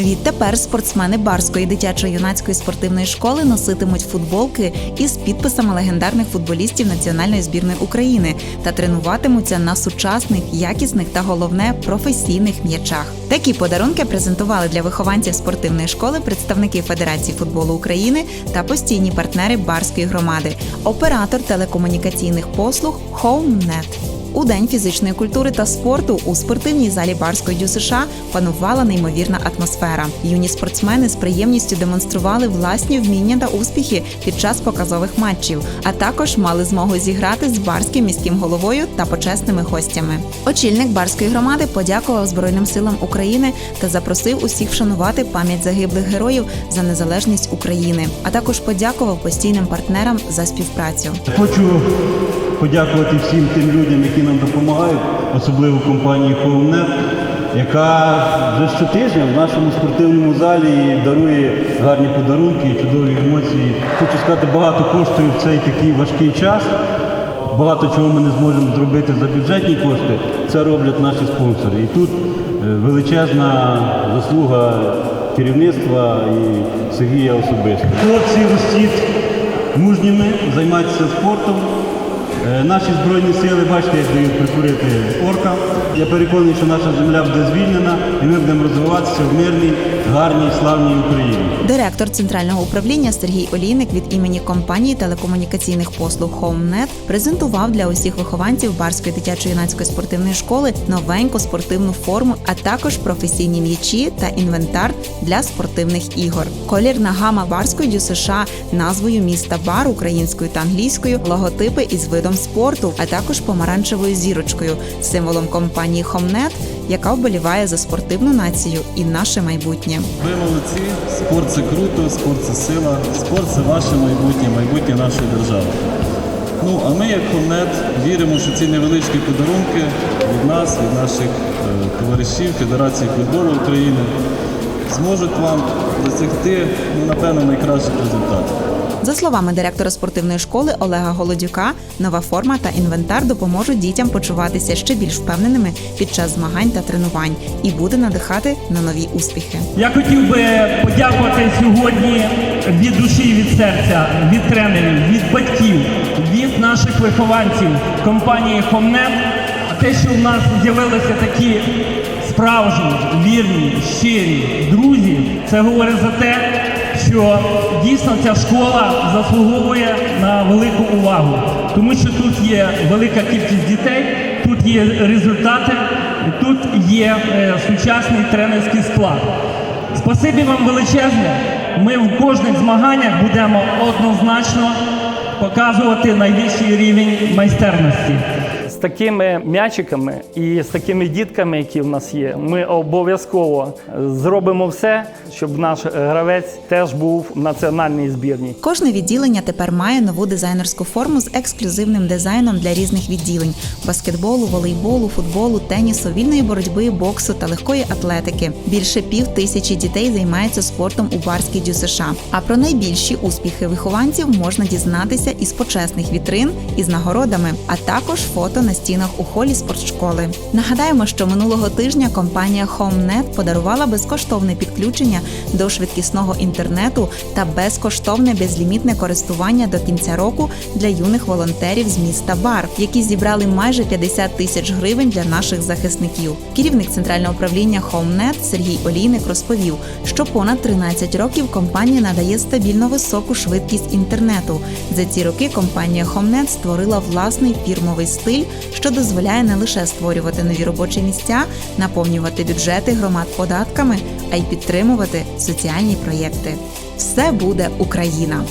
Відтепер спортсмени Барської дитячо-юнацької спортивної школи носитимуть футболки із підписами легендарних футболістів національної збірної України та тренуватимуться на сучасних, якісних та головне професійних м'ячах. Такі подарунки презентували для вихованців спортивної школи представники Федерації футболу України та постійні партнери Барської громади, оператор телекомунікаційних послуг HomeNet. У день фізичної культури та спорту у спортивній залі Барської ДЮСШ панувала неймовірна атмосфера. Юні спортсмени з приємністю демонстрували власні вміння та успіхи під час показових матчів, а також мали змогу зіграти з барським міським головою та почесними гостями. Очільник барської громади подякував Збройним силам України та запросив усіх вшанувати пам'ять загиблих героїв за незалежність України, а також подякував постійним партнерам за співпрацю. Хочу подякувати всім тим людям, які нам допомагають, особливо компанії HomeNet, яка вже щотижня в нашому спортивному залі дарує гарні подарунки чудові емоції. Хочу сказати, багато коштує в цей такий важкий час. Багато чого ми не зможемо зробити за бюджетні кошти. Це роблять наші спонсори. І тут е, величезна заслуга керівництва і Сергія особисто. Хлопці ростіть мужніми, займайтеся спортом. Е, Наші збройні сили, бачите, як дають прикурити орка. Я переконаний, що наша земля буде звільнена і ми будемо розвиватися в мирній, гарній, славній Україні. Директор центрального управління Сергій Олійник від імені компанії телекомунікаційних послуг HomeNet презентував для усіх вихованців Барської дитячо-юнацької спортивної школи новеньку спортивну форму, а також професійні м'ячі та інвентар для спортивних ігор. Колірна гама Барської ДЮСШ, назвою міста Бар українською та англійською, логотипи із видом спорту, а також помаранчевою зірочкою, символом компанії HomeNet, яка вболіває за спортивну націю і наше майбутнє. Ви молодці, спорт це круто, спорт це сила, спорт це ваше майбутнє, майбутнє нашої держави. Ну, а ми, як Хомнет, віримо, що ці невеличкі подарунки від нас, від наших е, товаришів Федерації футболу України зможуть вам досягти, ну, напевно, найкращих результатів. За словами директора спортивної школи Олега Голодюка, нова форма та інвентар допоможуть дітям почуватися ще більш впевненими під час змагань та тренувань і буде надихати на нові успіхи. Я хотів би подякувати сьогодні від душі, від серця, від тренерів, від батьків, від наших вихованців компанії Хомнет. Те, що в нас з'явилися такі справжні, вірні, щирі друзі, це говорить за те, що дійсно ця школа заслуговує на велику увагу, тому що тут є велика кількість дітей, тут є результати, тут є е, сучасний тренерський склад. Спасибі вам величезне. Ми в кожних змаганнях будемо однозначно показувати найвищий рівень майстерності. Такими м'ячиками і з такими дітками, які в нас є, ми обов'язково зробимо все, щоб наш гравець теж був в національній збірній. Кожне відділення тепер має нову дизайнерську форму з ексклюзивним дизайном для різних відділень: баскетболу, волейболу, футболу, тенісу, вільної боротьби, боксу та легкої атлетики. Більше пів тисячі дітей займаються спортом у Барській ДЮСШ. А про найбільші успіхи вихованців можна дізнатися із почесних вітрин із нагородами, а також фото на стінах у холі спортшколи. Нагадаємо, що минулого тижня компанія HomeNet подарувала безкоштовне підключення до швидкісного інтернету та безкоштовне безлімітне користування до кінця року для юних волонтерів з міста Бар, які зібрали майже 50 тисяч гривень для наших захисників. Керівник центрального управління HomeNet Сергій Олійник розповів, що понад 13 років компанія надає стабільно високу швидкість інтернету. За ці роки компанія HomeNet створила власний фірмовий стиль, що дозволяє не лише створювати нові робочі місця, наповнювати бюджети громад податками, а й підтримувати соціальні проєкти. Все буде Україна!